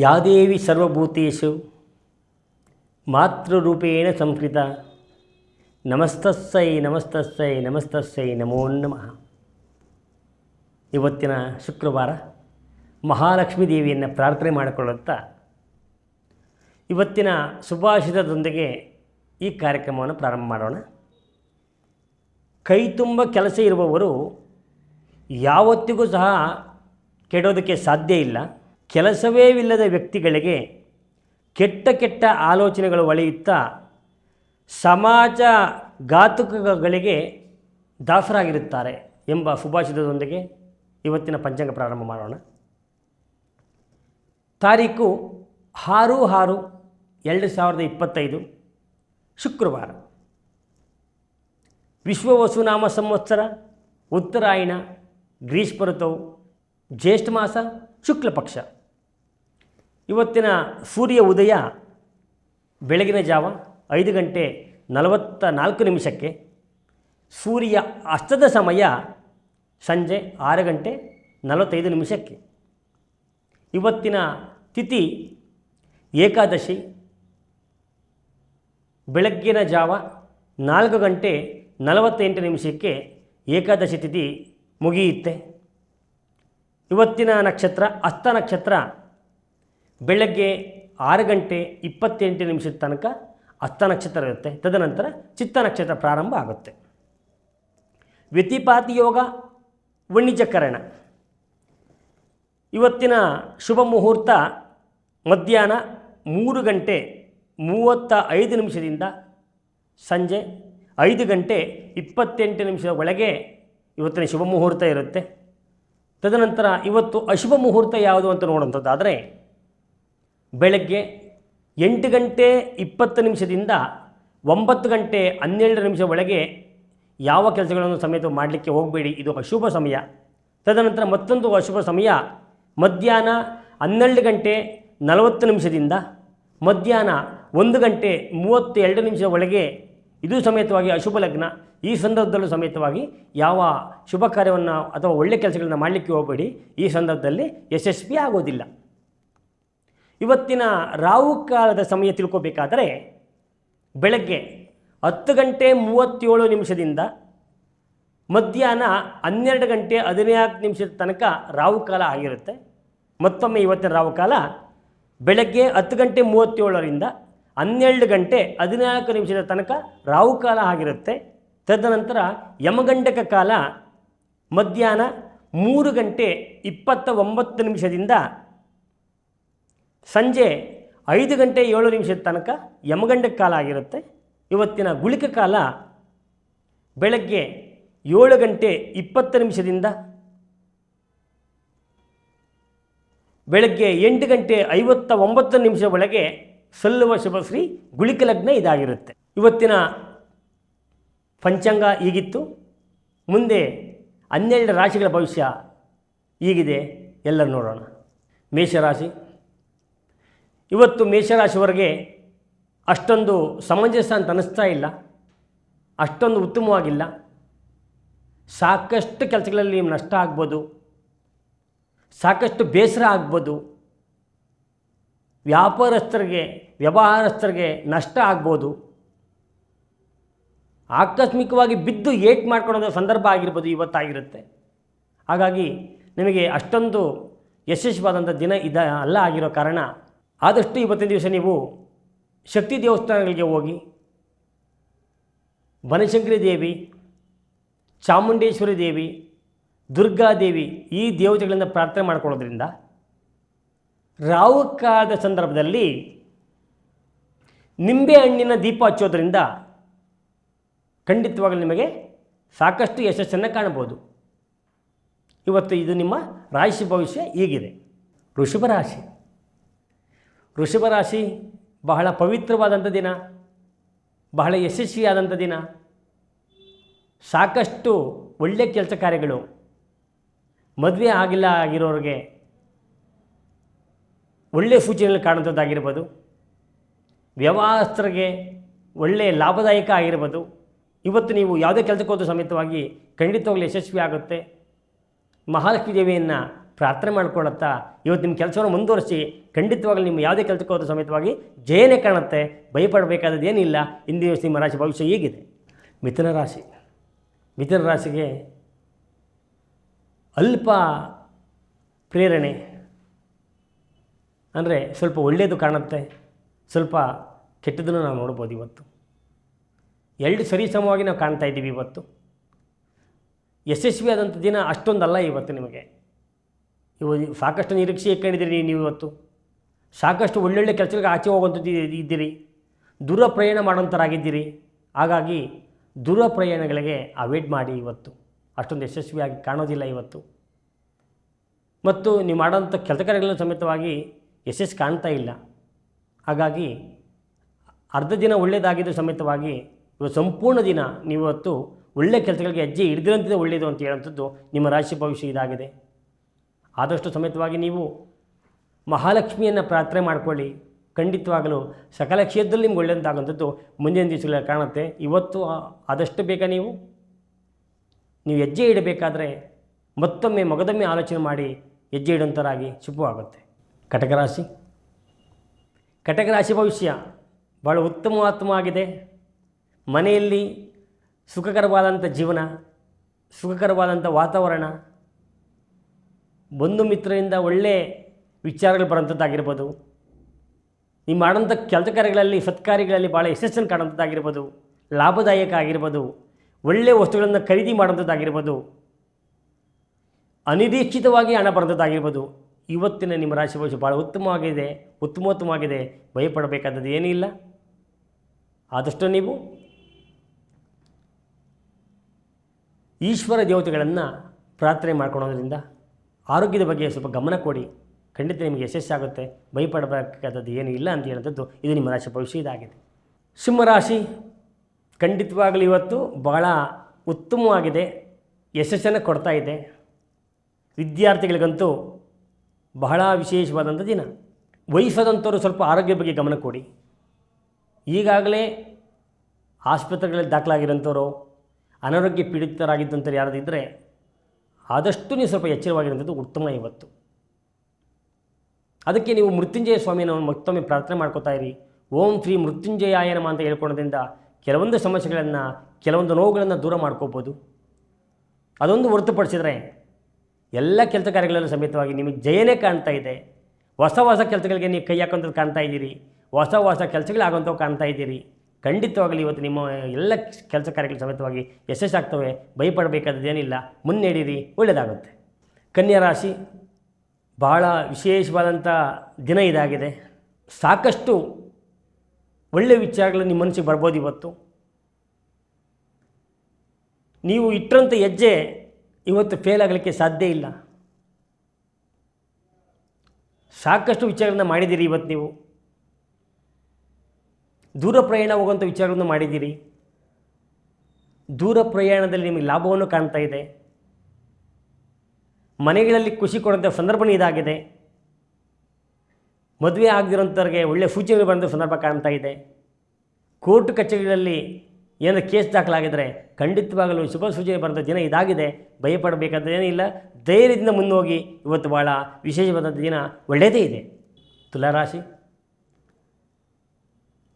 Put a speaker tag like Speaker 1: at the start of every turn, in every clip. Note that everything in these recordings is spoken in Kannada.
Speaker 1: ಯಾ ಸರ್ವಭೂತೇಶು? ಮಾತೃರೂಪೇಣ ಸಂಸ್ಕೃತ. ನಮಸ್ತಸ್ಸೈ ನಮಸ್ತಸ್ಸೈ ನಮಸ್ತಸ್ಸೈ, ನಮೋ ನಮಃ. ಇವತ್ತಿನ ಶುಕ್ರವಾರ ಮಹಾಲಕ್ಷ್ಮೀ ದೇವಿಯನ್ನು ಪ್ರಾರ್ಥನೆ ಮಾಡಿಕೊಳ್ಳುತ್ತಾ ಇವತ್ತಿನ ಸುಭಾಷಿತದೊಂದಿಗೆ ಈ ಕಾರ್ಯಕ್ರಮವನ್ನು ಪ್ರಾರಂಭ ಮಾಡೋಣ. ಕೈ ತುಂಬ ಕೆಲಸ ಇರುವವರು ಯಾವತ್ತಿಗೂ ಸಹ ಕೆಡೋದಕ್ಕೆ ಸಾಧ್ಯ ಇಲ್ಲ. ಕೆಲಸವೇ ಇಲ್ಲದ ವ್ಯಕ್ತಿಗಳಿಗೆ ಕೆಟ್ಟ ಕೆಟ್ಟ ಆಲೋಚನೆಗಳು ಒಳೆಯುತ್ತಾ ಸಮಾಜ ಘಾತುಕಗಳಿಗೆ ದಾಸರಾಗಿರುತ್ತಾರೆ ಎಂಬ ಸುಭಾಷಿತದೊಂದಿಗೆ ಇವತ್ತಿನ ಪಂಚಾಂಗ ಪ್ರಾರಂಭ ಮಾಡೋಣ. ತಾರೀಕು ಆರು ಆರು ಎರಡು ಸಾವಿರದ ಇಪ್ಪತ್ತೈದು ಶುಕ್ರವಾರ. ವಿಶ್ವ ವಸುನಾಮ ಸಂವತ್ಸರ, ಉತ್ತರಾಯಣ, ಗ್ರೀಷ್ಮ ಋತುವು, ಜ್ಯೇಷ್ಠ ಮಾಸ ಶುಕ್ಲ ಪಕ್ಷ ಇವತ್ತಿನ ಸೂರ್ಯ ಉದಯ ಬೆಳಗಿನ ಜಾವ ಐದು ಗಂಟೆ ನಲವತ್ತ ನಾಲ್ಕು ನಿಮಿಷಕ್ಕೆ. ಸೂರ್ಯ ಅಸ್ತದ ಸಮಯ ಸಂಜೆ ಆರು ಗಂಟೆ ನಲವತ್ತೈದು ನಿಮಿಷಕ್ಕೆ. ಇವತ್ತಿನ ತಿಥಿ ಏಕಾದಶಿ. ಬೆಳಗ್ಗಿನ ಜಾವ ನಾಲ್ಕು ಗಂಟೆ ನಲವತ್ತೆಂಟು ನಿಮಿಷಕ್ಕೆ ಏಕಾದಶಿ ತಿಥಿ ಮುಗಿಯುತ್ತೆ. ಇವತ್ತಿನ ನಕ್ಷತ್ರ ಹಸ್ತ ನಕ್ಷತ್ರ ಬೆಳಗ್ಗೆ ಆರು ಗಂಟೆ ಇಪ್ಪತ್ತೆಂಟು ನಿಮಿಷದ ತನಕ ಹಸ್ತ ನಕ್ಷತ್ರ ಇರುತ್ತೆ. ತದನಂತರ ಚಿತ್ತ ನಕ್ಷತ್ರ ಪ್ರಾರಂಭ ಆಗುತ್ತೆ. ವ್ಯತಿಪಾತಿ ಯೋಗ ವಣಿಜಕರಣ ಇವತ್ತಿನ ಶುಭ ಮುಹೂರ್ತ ಮಧ್ಯಾಹ್ನ ಮೂರು ಗಂಟೆ ಮೂವತ್ತ ಐದು ನಿಮಿಷದಿಂದ ಸಂಜೆ ಐದು ಗಂಟೆ ಇಪ್ಪತ್ತೆಂಟು ನಿಮಿಷದ ಒಳಗೆ ಇವತ್ತಿನ ಶುಭ ಮುಹೂರ್ತ ಇರುತ್ತೆ. ತದನಂತರ ಇವತ್ತು ಅಶುಭ ಮುಹೂರ್ತ ಯಾವುದು ಅಂತ ನೋಡುವಂಥದ್ದಾದರೆ ಬೆಳಗ್ಗೆ ಎಂಟು ಗಂಟೆ ಇಪ್ಪತ್ತು ನಿಮಿಷದಿಂದ ಒಂಬತ್ತು ಗಂಟೆ ಹನ್ನೆರಡು ನಿಮಿಷ ಒಳಗೆ ಯಾವ ಕೆಲಸಗಳನ್ನು ಸಮೇತ ಮಾಡಲಿಕ್ಕೆ ಹೋಗಬೇಡಿ. ಇದು ಅಶುಭ ಸಮಯ. ತದನಂತರ ಮತ್ತೊಂದು ಅಶುಭ ಸಮಯ. ಮಧ್ಯಾಹ್ನ ಹನ್ನೆರಡು ಗಂಟೆ ನಲವತ್ತು ನಿಮಿಷದಿಂದ ಮಧ್ಯಾಹ್ನ ಒಂದು ಗಂಟೆ ಮೂವತ್ತೆರಡು ನಿಮಿಷದ ಒಳಗೆ ಇದು ಸಮೇತವಾಗಿ ಅಶುಭ ಲಗ್ನ. ಈ ಸಂದರ್ಭದಲ್ಲೂ ಸಮೇತವಾಗಿ ಯಾವ ಶುಭ ಕಾರ್ಯವನ್ನು ಅಥವಾ ಒಳ್ಳೆಯ ಕೆಲಸಗಳನ್ನು ಮಾಡಲಿಕ್ಕೆ ಹೋಗಬೇಡಿ. ಈ ಸಂದರ್ಭದಲ್ಲಿ ಯಶಸ್ವಿ ಆಗೋದಿಲ್ಲ ಇವತ್ತಿನ ರಾಹು ಕಾಲದ ಸಮಯ ತಿಳ್ಕೋಬೇಕಾದರೆ ಬೆಳಗ್ಗೆ ಹತ್ತು ಗಂಟೆ ಮೂವತ್ತೇಳು ನಿಮಿಷದಿಂದ ಮಧ್ಯಾಹ್ನ ಹನ್ನೆರಡು ಗಂಟೆ ಹದಿನಾಲ್ಕು ನಿಮಿಷದ ತನಕ ರಾಹುಕಾಲ ಆಗಿರುತ್ತೆ. ಮತ್ತೊಮ್ಮೆ ಇವತ್ತಿನ ರಾಹುಕಾಲ ಬೆಳಗ್ಗೆ ಹತ್ತು ಗಂಟೆ ಮೂವತ್ತೇಳರಿಂದ ಹನ್ನೆರಡು ಗಂಟೆ ಹದಿನಾಲ್ಕು ನಿಮಿಷದ ತನಕ ರಾಹುಕಾಲ ಆಗಿರುತ್ತೆ. ತದನಂತರ ಯಮಗಂಡಕ ಕಾಲ ಮಧ್ಯಾಹ್ನ ಮೂರು ಗಂಟೆ ಇಪ್ಪತ್ತ ಒಂಬತ್ತು ನಿಮಿಷದಿಂದ ಸಂಜೆ ಐದು ಗಂಟೆ ಏಳು ನಿಮಿಷದ ತನಕ ಯಮಗಂಡ ಕಾಲ ಆಗಿರುತ್ತೆ. ಇವತ್ತಿನ ಗುಳಿಕ ಕಾಲ ಬೆಳಗ್ಗೆ ಏಳು ಗಂಟೆ ಇಪ್ಪತ್ತು ನಿಮಿಷದಿಂದ ಬೆಳಗ್ಗೆ ಎಂಟು ಗಂಟೆ ಐವತ್ತ ಒಂಬತ್ತು ನಿಮಿಷ ಒಳಗೆ ಸಲ್ಲುವ ಶುಭಶ್ರೀ ಗುಳಿಕ ಲಗ್ನ ಇದಾಗಿರುತ್ತೆ. ಇವತ್ತಿನ ಪಂಚಾಂಗ ಈಗಿತ್ತು. ಮುಂದೆ ಹನ್ನೆರಡು ರಾಶಿಗಳ ಭವಿಷ್ಯ ಈಗಿದೆ. ಎಲ್ಲರೂ ನೋಡೋಣ. ಮೇಷರಾಶಿ. ಇವತ್ತು ಮೇಷರಾಶಿವರೆಗೆ ಅಷ್ಟೊಂದು ಸಮಂಜಸ ಅಂತ ಅನ್ನಿಸ್ತಾ ಇಲ್ಲ. ಅಷ್ಟೊಂದು ಉತ್ತಮವಾಗಿಲ್ಲ. ಸಾಕಷ್ಟು ಕೆಲಸಗಳಲ್ಲಿ ನಷ್ಟ ಆಗ್ಬೋದು. ಸಾಕಷ್ಟು ಬೇಸರ ಆಗ್ಬೋದು. ವ್ಯಾಪಾರಸ್ಥರಿಗೆ, ವ್ಯವಹಾರಸ್ಥರಿಗೆ ನಷ್ಟ ಆಗ್ಬೋದು. ಆಕಸ್ಮಿಕವಾಗಿ ಬಿದ್ದು ಏಟ್ ಮಾಡ್ಕೊಳ್ಳೋದ ಸಂದರ್ಭ ಆಗಿರ್ಬೋದು, ಇವತ್ತಾಗಿರುತ್ತೆ. ಹಾಗಾಗಿ ನಿಮಗೆ ಅಷ್ಟೊಂದು ಯಶಸ್ವಾದಂಥ ದಿನ ಇದ ಅಲ್ಲ ಆಗಿರೋ ಕಾರಣ ಆದಷ್ಟು ಇವತ್ತಿನ ದಿವಸ ನೀವು ಶಕ್ತಿ ದೇವಸ್ಥಾನಗಳಿಗೆ ಹೋಗಿ ಬನಶಂಕರಿ ದೇವಿ, ಚಾಮುಂಡೇಶ್ವರಿ ದೇವಿ ದುರ್ಗಾದೇವಿ ಈ ದೇವತೆಗಳಿಂದ ಪ್ರಾರ್ಥನೆ ಮಾಡ್ಕೊಳ್ಳೋದ್ರಿಂದ ರಾಹುಕಾಲದ ಸಂದರ್ಭದಲ್ಲಿ ನಿಂಬೆ ಹಣ್ಣಿನ ದೀಪ ಹಚ್ಚೋದ್ರಿಂದ ಖಂಡಿತವಾಗಲೂ ನಿಮಗೆ ಸಾಕಷ್ಟು ಯಶಸ್ಸನ್ನು ಕಾಣಬಹುದು. ಇವತ್ತು ಇದು ನಿಮ್ಮ ರಾಶಿ ಭವಿಷ್ಯ ಹೀಗಿದೆ. ವೃಷಭ ರಾಶಿ. ವೃಷಭ ರಾಶಿ ಬಹಳ ಪವಿತ್ರವಾದಂಥ ದಿನ, ಬಹಳ ಯಶಸ್ವಿಯಾದಂಥ ದಿನ. ಸಾಕಷ್ಟು ಒಳ್ಳೆಯ ಕೆಲಸ ಕಾರ್ಯಗಳು. ಮದುವೆ ಆಗಿಲ್ಲ ಆಗಿರೋರಿಗೆ ಒಳ್ಳೆಯ ಸೂಚನೆಗಳು ಕಾಣುವಂಥದ್ದಾಗಿರ್ಬೋದು ವ್ಯವಹಾರಸ್ಥರಿಗೆ ಒಳ್ಳೆಯ ಲಾಭದಾಯಕ ಆಗಿರ್ಬೋದು. ಇವತ್ತು ನೀವು ಯಾವುದೇ ಕೆಲಸಕ್ಕೆ ಹೋದ ಸಮೇತವಾಗಿ ಖಂಡಿತವಾಗಲೂ ಯಶಸ್ವಿ ಆಗುತ್ತೆ ಮಹಾಲಕ್ಷ್ಮೀ ದೇವಿಯನ್ನು ಪ್ರಾರ್ಥನೆ ಮಾಡ್ಕೊಳ್ಳುತ್ತಾ ಇವತ್ತು ನಿಮ್ಮ ಕೆಲಸವನ್ನು ಮುಂದುವರಿಸಿ ಖಂಡಿತವಾಗಲಿ ನಿಮ್ಮ ಯಾವುದೇ ಕೆಲಸಕ್ಕೆ ಹೋದ ಸಮೇತವಾಗಿ ಜಯನೇ ಕಾಣುತ್ತೆ. ಭಯಪಡಬೇಕಾದದ್ದು ಏನಿಲ್ಲ ಇಂದಿನ ನಿಮ್ಮ ರಾಶಿ ಭವಿಷ್ಯ ಹೀಗಿದೆ. ಮಿಥುನ ರಾಶಿ. ಮಿಥುನ ರಾಶಿಗೆ ಅಲ್ಪ ಪ್ರೇರಣೆ. ಅಂದರೆ ಸ್ವಲ್ಪ ಒಳ್ಳೆಯದು ಕಾಣುತ್ತೆ. ಸ್ವಲ್ಪ ಕೆಟ್ಟದನ್ನು ನಾವು ನೋಡ್ಬೋದು ಇವತ್ತು. ಎರಡು ಸರಿ ಸಮವಾಗಿ ನಾವು ಕಾಣ್ತಾ ಇದ್ದೀವಿ ಇವತ್ತು. ಯಶಸ್ವಿಯಾದಂಥ ದಿನ ಅಷ್ಟೊಂದಲ್ಲ ಇವತ್ತು ನಿಮಗೆ. ಇವ ಸಾಕಷ್ಟು ನಿರೀಕ್ಷೆ ಇಟ್ಕೊಂಡಿದ್ದೀರಿ ನೀವು ಇವತ್ತು. ಸಾಕಷ್ಟು ಒಳ್ಳೊಳ್ಳೆ ಕೆಲಸಗಳಿಗೆ ಆಚೆ ಹೋಗುವಂಥದ್ದು ಇದ್ದೀರಿ. ದೂರ ಪ್ರಯಾಣ ಮಾಡೋಂಥರಾಗಿದ್ದೀರಿ ಹಾಗಾಗಿ ದೂರ ಪ್ರಯಾಣಗಳಿಗೆ ಮಾಡಿ ಇವತ್ತು. ಅಷ್ಟೊಂದು ಯಶಸ್ವಿಯಾಗಿ ಕಾಣೋದಿಲ್ಲ ಇವತ್ತು. ಮತ್ತು ನೀವು ಮಾಡೋಂಥ ಕೆಲಸ ಕಾರ್ಯಗಳನ್ನು ಸಮೇತವಾಗಿ ಯಶಸ್ಸು ಕಾಣ್ತಾ ಇಲ್ಲ. ಹಾಗಾಗಿ ಅರ್ಧ ದಿನ ಒಳ್ಳೆಯದಾಗಿದ್ದು ಸಮೇತವಾಗಿ ಇವತ್ತು ಸಂಪೂರ್ಣ ದಿನ ನೀವು ಇವತ್ತು ಒಳ್ಳೆಯ ಕೆಲಸಗಳಿಗೆ ಹೆಜ್ಜೆ ಹಿಡಿದಿರಂತಿದೆ ಒಳ್ಳೆಯದು ಅಂತ ಹೇಳೋಂಥದ್ದು ನಿಮ್ಮ ರಾಶಿ ಭವಿಷ್ಯ ಇದಾಗಿದೆ. ಆದಷ್ಟು ಸಮೇತವಾಗಿ ನೀವು ಮಹಾಲಕ್ಷ್ಮಿಯನ್ನು ಪ್ರಾರ್ಥನೆ ಮಾಡಿಕೊಳ್ಳಿ. ಖಂಡಿತವಾಗಲೂ ಸಕಲ ಕ್ಷೇತ್ರದಲ್ಲಿ ನಿಮ್ಗೆ ಒಳ್ಳೆಯದಾಗುವಂಥದ್ದು ಮುಂದಿನ ದಿವಸಗಳಲ್ಲಿ ಕಾಣುತ್ತೆ. ಇವತ್ತು ಆದಷ್ಟು ಬೇಗ ನೀವು ನೀವು ಹೆಜ್ಜೆ ಇಡಬೇಕಾದ್ರೆ ಮತ್ತೊಮ್ಮೆ ಮಗದೊಮ್ಮೆ ಆಲೋಚನೆ ಮಾಡಿ ಹೆಜ್ಜೆ ಇಡುವಂಥರಾಗಿ ಶುಭವಾಗುತ್ತೆ. ಕಟಕರಾಶಿ ರಾಶಿ. ಕಟಕ ರಾಶಿ ಭವಿಷ್ಯ ಭಾಳ ಉತ್ತಮವಾತ್ಮವಾಗಿದೆ. ಮನೆಯಲ್ಲಿ ಸುಖಕರವಾದಂಥ ಜೀವನ, ಸುಖಕರವಾದಂಥ ವಾತಾವರಣ ಬಂಧು ಮಿತ್ರರಿಂದ ಒಳ್ಳೆ ವಿಚಾರಗಳು ಬರೋಂಥದ್ದಾಗಿರ್ಬೋದು ನೀವು ಮಾಡೋಂಥ ಕೆಲಸ ಕಾರ್ಯಗಳಲ್ಲಿ, ಸತ್ಕಾರ್ಯಗಳಲ್ಲಿ ಭಾಳ ಯಶಸ್ಸನ್ನು ಕಾಣೋಂಥದ್ದಾಗಿರ್ಬೋದು ಲಾಭದಾಯಕ ಆಗಿರ್ಬೋದು. ಒಳ್ಳೆಯ ವಸ್ತುಗಳನ್ನು ಖರೀದಿ ಮಾಡೋಂಥದ್ದಾಗಿರ್ಬೋದು ಅನಿರೀಕ್ಷಿತವಾಗಿ ಹಣ ಬರೋಂಥದ್ದಾಗಿರ್ಬೋದು ಇವತ್ತಿನ ನಿಮ್ಮ ರಾಶಿ ಭವಿಷ್ಯ ಭಾಳ ಉತ್ತಮವಾಗಿದೆ, ಉತ್ತಮೋತ್ತಮವಾಗಿದೆ. ಭಯಪಡಬೇಕಾದದ್ದು ಏನೂ ಇಲ್ಲ. ಆದಷ್ಟು ನೀವು ಈಶ್ವರ ದೇವತೆಗಳನ್ನು ಪ್ರಾರ್ಥನೆ ಮಾಡ್ಕೊಳೋದ್ರಿಂದ ಆರೋಗ್ಯದ ಬಗ್ಗೆ ಸ್ವಲ್ಪ ಗಮನ ಕೊಡಿ. ಖಂಡಿತ ನಿಮಗೆ ಯಶಸ್ಸಾಗುತ್ತೆ ಭಯಪಡಬೇಕಾದದ್ದು ಏನೂ ಇಲ್ಲ ಅಂತ ಹೇಳಿದದ್ದು ಇದು ನಿಮ್ಮ ರಾಶಿ ಭವಿಷ್ಯ ಇದಾಗಿದೆ ಸಿಂಹರಾಶಿ ಖಂಡಿತವಾಗಲಿ ಇವತ್ತು ಬಹಳ ಉತ್ತಮವಾಗಿದೆ. ಯಶಸ್ಸನ್ನು ಕೊಡ್ತಾ ಇದೆ. ವಿದ್ಯಾರ್ಥಿಗಳಿಗಂತೂ ಬಹಳ ವಿಶೇಷವಾದಂಥ ದಿನ. ವಯಸ್ಸಾದಂಥವ್ರು ಸ್ವಲ್ಪ ಆರೋಗ್ಯ ಬಗ್ಗೆ ಗಮನ ಕೊಡಿ. ಈಗಾಗಲೇ ಆಸ್ಪತ್ರೆಗಳಲ್ಲಿ ದಾಖಲಾಗಿರೋಂಥವ್ರು ಅನಾರೋಗ್ಯ ಪೀಡಿತರಾಗಿದ್ದಂಥವ್ರು ಯಾರಾದಿದ್ದರೆ ಆದಷ್ಟು ನೀವು ಸ್ವಲ್ಪ ಎಚ್ಚರವಾಗಿರುವಂಥದ್ದು ಉತ್ತಮ ಇವತ್ತು. ಅದಕ್ಕೆ ನೀವು ಮೃತ್ಯುಂಜಯ ಸ್ವಾಮಿಯನ್ನು ಮತ್ತೊಮ್ಮೆ ಪ್ರಾರ್ಥನೆ ಮಾಡ್ಕೋತಾ ಇರಿ. ಓಂ ಶ್ರೀ ಮೃತ್ಯುಂಜಯಾಯ ನಮ ಅಂತ ಹೇಳ್ಕೊಳ್ಳೋದ್ರಿಂದ ಕೆಲವೊಂದು ಸಮಸ್ಯೆಗಳನ್ನು, ಕೆಲವೊಂದು ನೋವುಗಳನ್ನು ದೂರ ಮಾಡ್ಕೋಬೋದು. ಅದೊಂದು ಹೊರತುಪಡಿಸಿದರೆ ಎಲ್ಲ ಕೆಲಸ ಕಾರ್ಯಗಳಲ್ಲೂ ಸಮೇತವಾಗಿ ನಿಮಗೆ ಜಯನೇ ಕಾಣ್ತಾ ಇದೆ. ಹೊಸ ಹೊಸ ಕೆಲಸಗಳಿಗೆ ನೀವು ಕೈ ಹಾಕೋಂಥದ್ದು ಕಾಣ್ತಾ ಇದ್ದೀರಿ. ಹೊಸ ಹೊಸ ಕೆಲಸಗಳಾಗೋಂಥವು ಕಾಣ್ತಾ ಇದ್ದೀರಿ. ಖಂಡಿತವಾಗಲಿ ಇವತ್ತು ನಿಮ್ಮ ಎಲ್ಲ ಕೆಲಸ ಕಾರ್ಯಗಳು ಸಮೇತವಾಗಿ ಯಶಸ್ಸಾಗ್ತವೆ. ಭಯಪಡಬೇಕಾದದ್ದೇನಿಲ್ಲ. ಮುನ್ನಡೆಯಿರಿ. ಒಳ್ಳೆಯದಾಗುತ್ತೆ. ಕನ್ಯಾ ರಾಶಿ ಭಾಳ ವಿಶೇಷವಾದಂಥ ದಿನ ಇದಾಗಿದೆ. ಸಾಕಷ್ಟು ಒಳ್ಳೆಯ ವಿಚಾರಗಳು ನಿಮ್ಮ ಮನಸ್ಸಿಗೆ ಬರ್ಬೋದು ಇವತ್ತು. ನೀವು ಇಟ್ಟರಂಥ ಹೆಜ್ಜೆ ಇವತ್ತು ಫೇಲ್ ಆಗಲಿಕ್ಕೆ ಸಾಧ್ಯ ಇಲ್ಲ. ಸಾಕಷ್ಟು ವಿಚಾರಗಳನ್ನ ಮಾಡಿದ್ದೀರಿ ಇವತ್ತು ನೀವು. ದೂರ ಪ್ರಯಾಣ ಹೋಗುವಂಥ ವಿಚಾರಗಳನ್ನು ಮಾಡಿದ್ದೀರಿ. ದೂರ ಪ್ರಯಾಣದಲ್ಲಿ ನಿಮಗೆ ಲಾಭವನ್ನು ಕಾಣ್ತಾ ಇದೆ. ಮನೆಗಳಲ್ಲಿ ಖುಷಿ ಕೊಡುವಂಥ ಸಂದರ್ಭ ಇದಾಗಿದೆ. ಮದುವೆ ಆಗದಿರೋಂಥವ್ರಿಗೆ ಒಳ್ಳೆಯ ಸೂಚನೆ ಬಂದ ಸಂದರ್ಭ ಕಾಣ್ತಾ ಇದೆ. ಕೋರ್ಟ್ ಕಚೇರಿಗಳಲ್ಲಿ ಏನಾದರೂ ಕೇಸ್ ದಾಖಲಾಗಿದ್ದರೆ ಖಂಡಿತವಾಗಲೂ ಶುಭ ಸೂಚನೆ ಬರೆದ ದಿನ ಇದಾಗಿದೆ. ಭಯಪಡಬೇಕಾದ ಏನಿಲ್ಲ ಧೈರ್ಯದಿಂದ ಮುನ್ನೋಗಿ ಇವತ್ತು ಭಾಳ ವಿಶೇಷವಾದಂಥ ದಿನ ಒಳ್ಳೆಯದೇ ಇದೆ. ತುಲಾರಾಶಿ.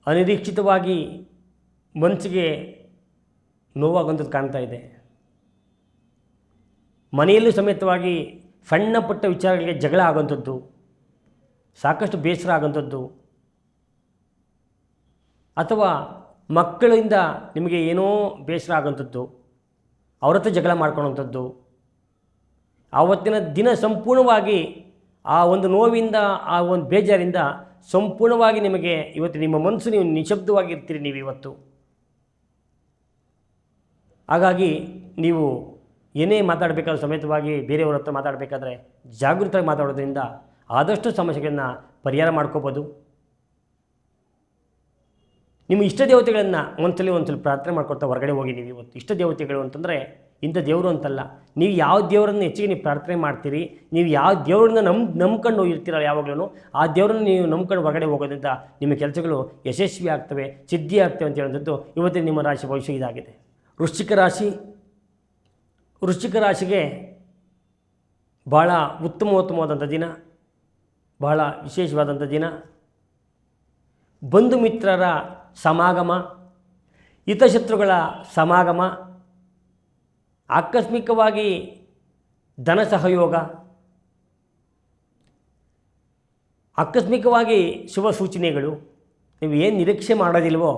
Speaker 1: ಅನಿರೀಕ್ಷಿತವಾಗಿ ಮನಸ್ಸಿಗೆ ನೋವಾಗುವಂಥದ್ದು ಕಾಣ್ತಾ ಇದೆ. ಮನೆಯಲ್ಲೂ ಸಮೇತವಾಗಿ ಸಣ್ಣ ಪುಟ್ಟ ವಿಚಾರಗಳಿಗೆ ಜಗಳ ಆಗೋಂಥದ್ದು ಸಾಕಷ್ಟು ಬೇಸರ ಆಗೋಂಥದ್ದು ಅಥವಾ ಮಕ್ಕಳಿಂದ ನಿಮಗೆ ಏನೋ ಬೇಸರ ಆಗೋಂಥದ್ದು ಅವ್ರ ಜಗಳ ಮಾಡ್ಕೊಳ್ಳೋವಂಥದ್ದು, ಆವತ್ತಿನ ದಿನ ಸಂಪೂರ್ಣವಾಗಿ ಆ ಒಂದು ನೋವಿಂದ, ಆ ಒಂದು ಬೇಜಾರಿಂದ ಸಂಪೂರ್ಣವಾಗಿ ನಿಮಗೆ ಇವತ್ತು ನಿಮ್ಮ ಮನಸ್ಸು ನೀವು ನಿಶಬ್ದವಾಗಿರ್ತೀರಿ ನೀವು ಇವತ್ತು ಹಾಗಾಗಿ ನೀವು ಏನೇ ಮಾತಾಡಬೇಕಾದ್ರೂ ಸಮೇತವಾಗಿ ಬೇರೆಯವ್ರ ಹತ್ರ ಮಾತಾಡಬೇಕಾದ್ರೆ ಜಾಗೃತವಾಗಿ ಮಾತಾಡೋದ್ರಿಂದ ಆದಷ್ಟು ಸಮಸ್ಯೆಗಳನ್ನು ಪರಿಹಾರ ಮಾಡ್ಕೋಬೋದು. ನಿಮ್ಮ ಇಷ್ಟ ದೇವತೆಗಳನ್ನು ಒಂದ್ಸಲಿ ಒಂದ್ಸಲ ಪ್ರಾರ್ಥನೆ ಮಾಡ್ಕೊಳ್ತಾ ಹೊರಗಡೆ ಹೋಗಿ ನೀವು ಇವತ್ತು ಇಷ್ಟ ದೇವತೆಗಳು ಅಂತಂದರೆ ಇಂಥ ದೇವರು ಅಂತಲ್ಲ. ನೀವು ಯಾವ ದೇವರನ್ನು ಹೆಚ್ಚಿಗೆ ನೀವು ಪ್ರಾರ್ಥನೆ ಮಾಡ್ತೀರಿ, ನೀವು ಯಾವ ದೇವರನ್ನ ನಂಬ್ ನಂಬ್ಕೊಂಡು ಹೋಗಿರ್ತೀರಲ್ಲ ಯಾವಾಗಲೂ ಆ ದೇವರನ್ನು ನೀವು ನಂಬ್ಕೊಂಡು ಹೊರಗಡೆ ಹೋಗೋದ್ರಿಂದ ನಿಮ್ಮ ಕೆಲಸಗಳು ಯಶಸ್ವಿ ಆಗ್ತವೆ, ಸಿದ್ಧಿ ಆಗ್ತವೆ ಅಂತ ಹೇಳೋಂಥದ್ದು ಇವತ್ತಿನ ನಿಮ್ಮ ರಾಶಿ ಭವಿಷ್ಯ ಇದಾಗಿದೆ. ವೃಶ್ಚಿಕ ರಾಶಿ, ವೃಶ್ಚಿಕ ರಾಶಿಗೆ ಭಾಳ ಉತ್ತಮೋತ್ತಮವಾದಂಥ ದಿನ, ಬಹಳ ವಿಶೇಷವಾದಂಥ ದಿನ. ಬಂಧು ಮಿತ್ರರ ಸಮಾಗಮ, ಹಿತಶತ್ರುಗಳ ಸಮಾಗಮ ಆಕಸ್ಮಿಕವಾಗಿ ಧನ ಸಹಯೋಗ, ಆಕಸ್ಮಿಕವಾಗಿ ಶುಭ ಸೂಚನೆಗಳು, ನೀವು ಏನು ನಿರೀಕ್ಷೆ ಮಾಡೋದಿಲ್ವೋ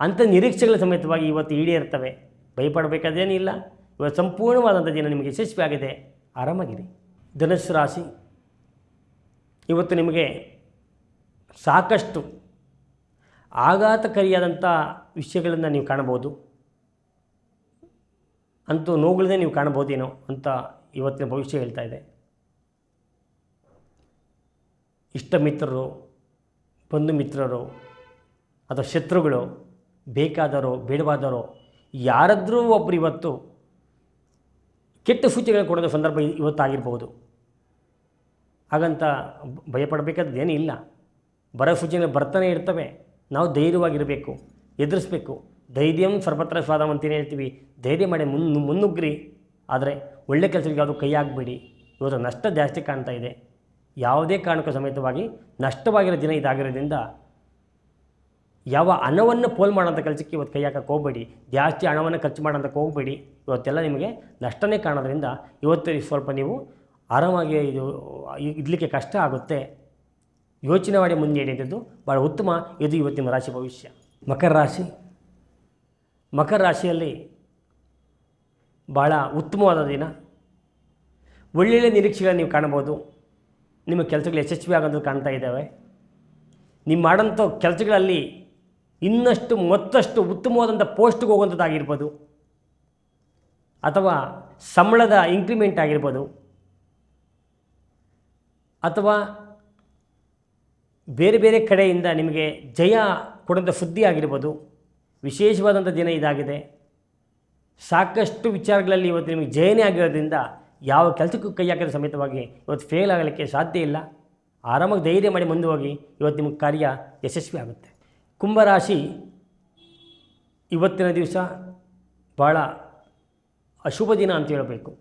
Speaker 1: ಅಂಥ ನಿರೀಕ್ಷೆಗಳ ಸಮೇತವಾಗಿ ಇವತ್ತು ಈಡೇರ್ತವೆ. ಭಯಪಡಬೇಕಾದೇನಿಲ್ಲ. ಇವತ್ತು ಸಂಪೂರ್ಣವಾದಂಥ ದಿನ ನಿಮಗೆ ಯಶಸ್ವಿಯಾಗಿದೆ. ಆರಾಮಾಗಿರಿ. ಧನಸ್ಸು ರಾಶಿ, ಇವತ್ತು ನಿಮಗೆ ಸಾಕಷ್ಟು ಆಘಾತಕಾರಿಯಾದಂಥ ವಿಷಯಗಳನ್ನು ನೀವು ಕಾಣಬಹುದು. ಅಂತೂ ನೋವುಗಳನ್ನೇ ನೀವು ಕಾಣಬಹುದೇನೋ ಅಂತ ಇವತ್ತಿನ ಭವಿಷ್ಯ ಹೇಳ್ತಾ ಇದೆ. ಇಷ್ಟ ಮಿತ್ರರು ಬಂಧು ಮಿತ್ರರು ಅಥವಾ ಶತ್ರುಗಳು, ಬೇಕಾದರೋ, ಬೇಡವಾದರೋ, ಯಾರಾದರೂ ಒಬ್ಬರು ಇವತ್ತು ಕೆಟ್ಟ ಸೂಚನೆಗಳನ್ನು ಕೊಡೋದ ಸಂದರ್ಭ ಇವತ್ತಾಗಿರ್ಬೋದು ಹಾಗಂತ ಭಯಪಡಬೇಕಾದ್ದು ಏನೂ ಇಲ್ಲ ಬರೋ ಸೂಚನೆಗಳು ಬರ್ತಾನೆ ಇರ್ತವೆ. ನಾವು ಧೈರ್ಯವಾಗಿರಬೇಕು, ಎದುರಿಸ್ಬೇಕು. ಧೈರ್ಯಂ ಸರ್ವತ್ರ ಸ್ವಾದಂ ಅಂತಲೇ ಹೇಳ್ತೀವಿ. ಧೈರ್ಯ ಮಾಡಿ ಮುನ್, ಮುನ್ನುಗ್ಗ್ರಿ. ಆದರೆ ಒಳ್ಳೆ ಕೆಲಸಕ್ಕೆ ಅದು ಕೈ ಇವತ್ತು ನಷ್ಟ ಜಾಸ್ತಿ ಕಾಣ್ತಾ ಇದೆ. ಯಾವುದೇ ಕಾರಣಕ್ಕೂ ಸಮೇತವಾಗಿ ನಷ್ಟವಾಗಿರೋ ದಿನ ಇದಾಗಿರೋದ್ರಿಂದ ಯಾವ ಹಣವನ್ನು ಪೋಲ್ ಮಾಡೋಂಥ ಕೆಲಸಕ್ಕೆ ಇವತ್ತು ಕೈ ಹಾಕಕ್ಕೆ ಹೋಗಬೇಡಿ. ಜಾಸ್ತಿ ಹಣವನ್ನು ಖರ್ಚು ಮಾಡೋಂಥಕ್ಕೆ ಹೋಗಬೇಡಿ. ಇವತ್ತೆಲ್ಲ ನಿಮಗೆ ನಷ್ಟನೇ ಕಾಣೋದ್ರಿಂದ ಇವತ್ತು ಸ್ವಲ್ಪ ನೀವು ಆರಾಮಾಗಿ ಇದು ಇಡಲಿಕ್ಕೆ ಕಷ್ಟ ಆಗುತ್ತೆ. ಯೋಚನೆ ಮಾಡಿ ಮುಂದೆ ಮುನ್ನಡೆಯುವಂಥದ್ದು ಭಾಳ ಉತ್ತಮ. ಇದು ಇವತ್ತಿನ ರಾಶಿ ಭವಿಷ್ಯ. ಮಕರ ರಾಶಿ. ಮಕರ ರಾಶಿಯಲ್ಲಿ ಭಾಳ ಉತ್ತಮವಾದ ದಿನ. ಒಳ್ಳೊಳ್ಳೆ ನಿರೀಕ್ಷೆಗಳನ್ನ ನೀವು ಕಾಣ್ಬೋದು ನಿಮ್ಮ ಕೆಲಸಗಳು ಯಶಸ್ವಿ ಆಗೋದು ಕಾಣ್ತಾ ಇದ್ದಾವೆ. ನೀವು ಮಾಡೋಂಥ ಕೆಲಸಗಳಲ್ಲಿ ಇನ್ನಷ್ಟು ಮತ್ತಷ್ಟು ಉತ್ತಮವಾದಂಥ ಪೋಸ್ಟ್ಗೆ ಹೋಗುವಂಥದ್ದಾಗಿರ್ಬೋದು ಅಥವಾ ಸಂಬಳದ ಇಂಕ್ರಿಮೆಂಟ್ ಆಗಿರ್ಬೋದು. ಅಥವಾ ಬೇರೆ ಬೇರೆ ಕಡೆಯಿಂದ ನಿಮಗೆ ಜಯ ಕೊಡೋಂಥ ಸುದ್ದಿ ಆಗಿರ್ಬೋದು. ವಿಶೇಷವಾದಂಥ ದಿನ ಇದಾಗಿದೆ. ಸಾಕಷ್ಟು ವಿಚಾರಗಳಲ್ಲಿ ಇವತ್ತು ನಿಮಗೆ ಜಯನೇ ಆಗಿರೋದ್ರಿಂದ ಯಾವ ಕೆಲಸಕ್ಕೂ ಕೈ ಹಾಕಿದ ಸಮೇತವಾಗಿ ಇವತ್ತು ಫೇಲ್ ಆಗಲಿಕ್ಕೆ ಸಾಧ್ಯ ಇಲ್ಲ. ಆರಾಮಾಗಿ ಧೈರ್ಯ ಮಾಡಿ ಮುಂದೆ ಹೋಗಿ ಇವತ್ತು ನಿಮಗೆ ಕಾರ್ಯ ಯಶಸ್ವಿ ಆಗುತ್ತೆ. ಕುಂಭರಾಶಿ ಇವತ್ತಿನ ದಿವಸ ಭಾಳ ಅಶುಭ ದಿನ ಅಂತ ಹೇಳಬೇಕು.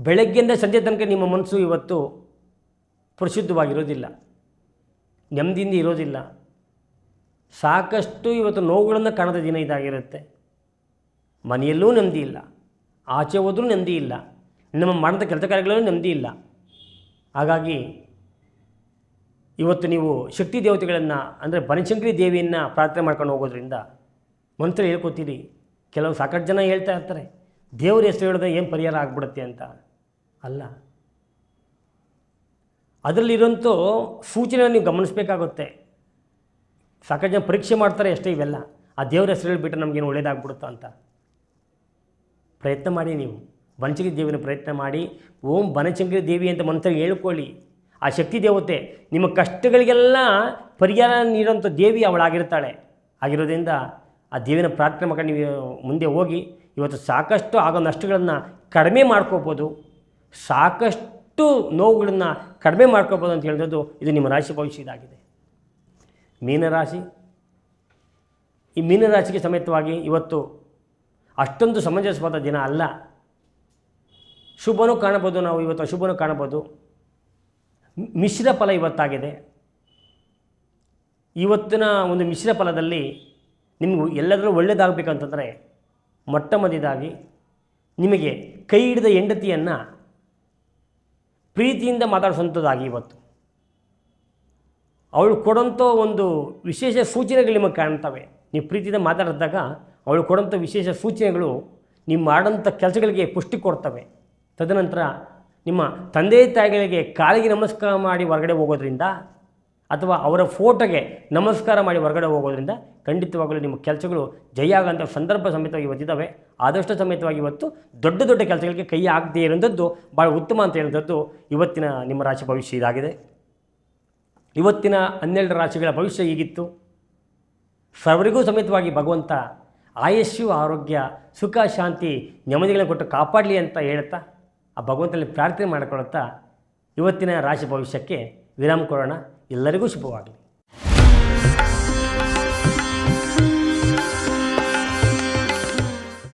Speaker 1: ಬೆಳಗ್ಗೆಯಿಂದ ಸಂಜೆ ತನಕ ನಿಮ್ಮ ಮನಸ್ಸು ಇವತ್ತು ಪ್ರಸಿದ್ಧವಾಗಿರೋದಿಲ್ಲ. ನೆಮ್ಮದಿಯಿಂದ ಇರೋದಿಲ್ಲ. ಸಾಕಷ್ಟು ಇವತ್ತು ನೋವುಗಳನ್ನು ಕಾಣದ ದಿನ ಇದಾಗಿರುತ್ತೆ. ಮನೆಯಲ್ಲೂ ನೆಮ್ಮದಿ ಇಲ್ಲ. ಆಚೆ ಹೋದರೂ ನೆಮ್ಮದಿ ಇಲ್ಲ. ನಮ್ಮ ಮಾಡಿದ ಕೆಲಸ ಕಾರ್ಯಗಳಲ್ಲೂ ನೆಮ್ಮದಿ ಇಲ್ಲ. ಹಾಗಾಗಿ ಇವತ್ತು ನೀವು ಶಕ್ತಿ ದೇವತೆಗಳನ್ನು, ಅಂದರೆ ಬನಶಂಕರಿ ದೇವಿಯನ್ನು ಪ್ರಾರ್ಥನೆ ಮಾಡ್ಕೊಂಡು ಹೋಗೋದ್ರಿಂದ ಮಂತ್ರ ಹೇಳ್ಕೊತೀರಿ. ಕೆಲವು ಸಾಕಷ್ಟು ಜನ ಹೇಳ್ತಾ ಇರ್ತಾರೆ, ದೇವ್ರ ಹೆಸರು ಹೇಳಿದ್ರೆ ಏನು ಪರಿಹಾರ ಆಗ್ಬಿಡುತ್ತೆ ಅಂತ. ಅಲ್ಲ. ಅದರಲ್ಲಿರೋಂಥ ಸೂಚನೆಯನ್ನು ನೀವು ಗಮನಿಸಬೇಕಾಗುತ್ತೆ. ಸಾಕಷ್ಟು ಜನ ಪರೀಕ್ಷೆ ಮಾಡ್ತಾರೆ ಎಷ್ಟೇ ಇವೆಲ್ಲ. ಆ ದೇವ್ರ ಹೆಸರು ಹೇಳಿಬಿಟ್ರೆ ನಮಗೇನು ಒಳ್ಳೇದಾಗ್ಬಿಡುತ್ತೋ ಅಂತ. ಪ್ರಯತ್ನ ಮಾಡಿ ನೀವು. ಬನಶಂಕರಿ ದೇವಿನ ಪ್ರಯತ್ನ ಮಾಡಿ. ಓಂ ಬನಶಂಕರಿ ದೇವಿ ಅಂತ ಮನಸ್ಸಲ್ಲಿ ಹೇಳ್ಕೊಳ್ಳಿ. ಆ ಶಕ್ತಿ ದೇವತೆ ನಿಮ್ಮ ಕಷ್ಟಗಳಿಗೆಲ್ಲ ಪರಿಹಾರ ನೀಡೋಂಥ ದೇವಿ ಅವಳಾಗಿರ್ತಾಳೆ. ಆಗಿರೋದ್ರಿಂದ ಆ ದೇವಿನ ಪ್ರಾರ್ಥನೆ ಮಾಡ್ಕೊಂಡು ನೀವು ಮುಂದೆ ಹೋಗಿ. ಇವತ್ತು ಸಾಕಷ್ಟು ಆಗೋ ನಷ್ಟಗಳನ್ನು ಕಡಿಮೆ ಮಾಡ್ಕೋಬೋದು. ಸಾಕಷ್ಟು ನೋವುಗಳನ್ನು ಕಡಿಮೆ ಮಾಡ್ಕೋಬೋದು ಅಂತ ಹೇಳಿದ್ರು ಇದು ನಿಮ್ಮ ರಾಶಿ ಭವಿಷ್ಯ ಇದಾಗಿದೆ ಮೀನರಾಶಿ. ಈ ಮೀನರಾಶಿಗೆ ಸಮೇತವಾಗಿ ಇವತ್ತು ಅಷ್ಟೊಂದು ಸಮಂಜಸವಾದ ದಿನ ಅಲ್ಲ. ಶುಭನೂ ಕಾಣಬೋದು ನಾವು, ಇವತ್ತು ಅಶುಭನೂ ಕಾಣಬೋದು ಮಿಶ್ರ ಫಲ ಇವತ್ತಾಗಿದೆ. ಇವತ್ತಿನ ಒಂದು ಮಿಶ್ರ ಫಲದಲ್ಲಿ ನಿಮಗೂ ಎಲ್ಲದರಲ್ಲೂ ಒಳ್ಳೆಯದಾಗಬೇಕಂತಂದರೆ ಮೊಟ್ಟ ಮೊದಲಾಗಿ ನಿಮಗೆ ಕೈ ಹಿಡಿದ ಹೆಂಡತಿಯನ್ನು ಪ್ರೀತಿಯಿಂದ ಮಾತಾಡಿಸುವಂಥದ್ದಾಗಿ ಇವತ್ತು. ಅವಳು ಕೊಡೋಂಥ ಒಂದು ವಿಶೇಷ ಸೂಚನೆಗಳು ನಿಮಗೆ ಕಾಣ್ತವೆ. ನೀವು ಪ್ರೀತಿಯಿಂದ ಮಾತಾಡಿದಾಗ ಅವಳು ಕೊಡೋಂಥ ವಿಶೇಷ ಸೂಚನೆಗಳು ನಿಮ್ಮ ಮಾಡೋಂಥ ಕೆಲಸಗಳಿಗೆ ಪುಷ್ಟಿ ಕೊಡ್ತವೆ. ತದನಂತರ ನಿಮ್ಮ ತಂದೆ ತಾಯಿಗಳಿಗೆ ಕಾಲಿಗೆ ನಮಸ್ಕಾರ ಮಾಡಿ ಹೊರಗಡೆ ಹೋಗೋದ್ರಿಂದ ಅಥವಾ ಅವರ ಫೋಟೋಗೆ ನಮಸ್ಕಾರ ಮಾಡಿ ಹೊರಗಡೆ ಹೋಗೋದ್ರಿಂದ ಖಂಡಿತವಾಗಲೂ ನಿಮ್ಮ ಕೆಲಸಗಳು ಜಯ ಆಗೋಂಥ ಸಂದರ್ಭ ಸಮೇತವಾಗಿ ಇವತ್ತಿದ್ದಾವೆ. ಆದಷ್ಟು ಸಮೇತವಾಗಿ ಇವತ್ತು ದೊಡ್ಡ ದೊಡ್ಡ ಕೆಲಸಗಳಿಗೆ ಕೈ ಆಗದೇ ಇರೋಂಥದ್ದು ಭಾಳ ಉತ್ತಮ ಅಂತ ಹೇಳಿದದ್ದು ಇವತ್ತಿನ ನಿಮ್ಮ ರಾಶಿ ಭವಿಷ್ಯ ಇದಾಗಿದೆ. ಇವತ್ತಿನ ಹನ್ನೆರಡು ರಾಶಿಗಳ ಭವಿಷ್ಯ ಹೀಗಿತ್ತು. ಸರ್ವರಿಗೂ ಸಮೇತವಾಗಿ ಭಗವಂತ ಆಯಸ್ಸು, ಆರೋಗ್ಯ, ಸುಖ, ಶಾಂತಿ ನೆಮ್ಮದಿಗಳನ್ನು ಕೊಟ್ಟು ಕಾಪಾಡಲಿ ಅಂತ ಹೇಳ್ತಾ, ಆ ಭಗವಂತನಲ್ಲಿ ಪ್ರಾರ್ಥನೆ ಮಾಡಿಕೊಳ್ಳುತ್ತಾ ಇವತ್ತಿನ ರಾಶಿ ಭವಿಷ್ಯಕ್ಕೆ ವಿರಾಮ ಕೊಡೋಣ. ಎಲ್ಲರಿಗೂ ಶುಭವಾಗಲಿ.